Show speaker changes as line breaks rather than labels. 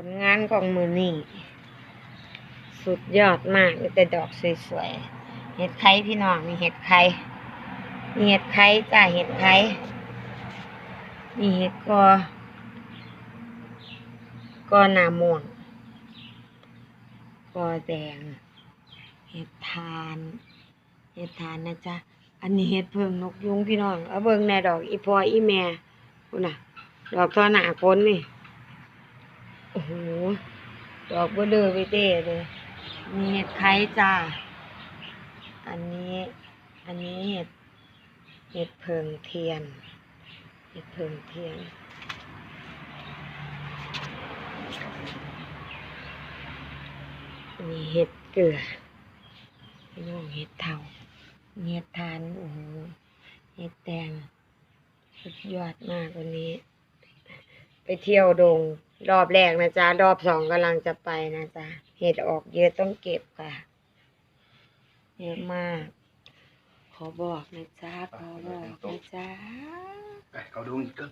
ผลงานของมือนี่สุดยอดมากมีแต่ดอกสวยๆ เห็ดไข่พี่น้องมีเห็ดไข่มีเห็ดไข่จ้าเห็ดไข่มีเห็ดกอ กอหนาม่วงกอแดง เห็ดทาน เห็ดทานนะจ๊ะ อันนี้เห็ดเพิงนกยุงพี่น้อง เอาเบิ่งในดอกอีพออีแม่คุณน่ะ ดอกทอหนาพ้นนี่ อ้โห ดอกเบอเดอร์ไปเต้เลยมีเห็ดไข่จ้า อันนี้ อันนี้เห็ด เห็ดเพิงเทียน เห็ดเพิงเทียน อันนี้เห็ดเกลือพี่น้องเห็ดเทาเห็ดทาน โอ้โห เห็ดแดง สุดยอดมากวันนี้ ไปเที่ยวดง รอบแรกนะจ๊ะ รอบสองกำลังจะไปนะจ๊ะ เห็ดออกเยอะต้องเก็บค่ะ เยอะมาก ขอบอกนะจ๊ะ ขอบอกนะจ๊ะ
ไปเขาดูอีกก็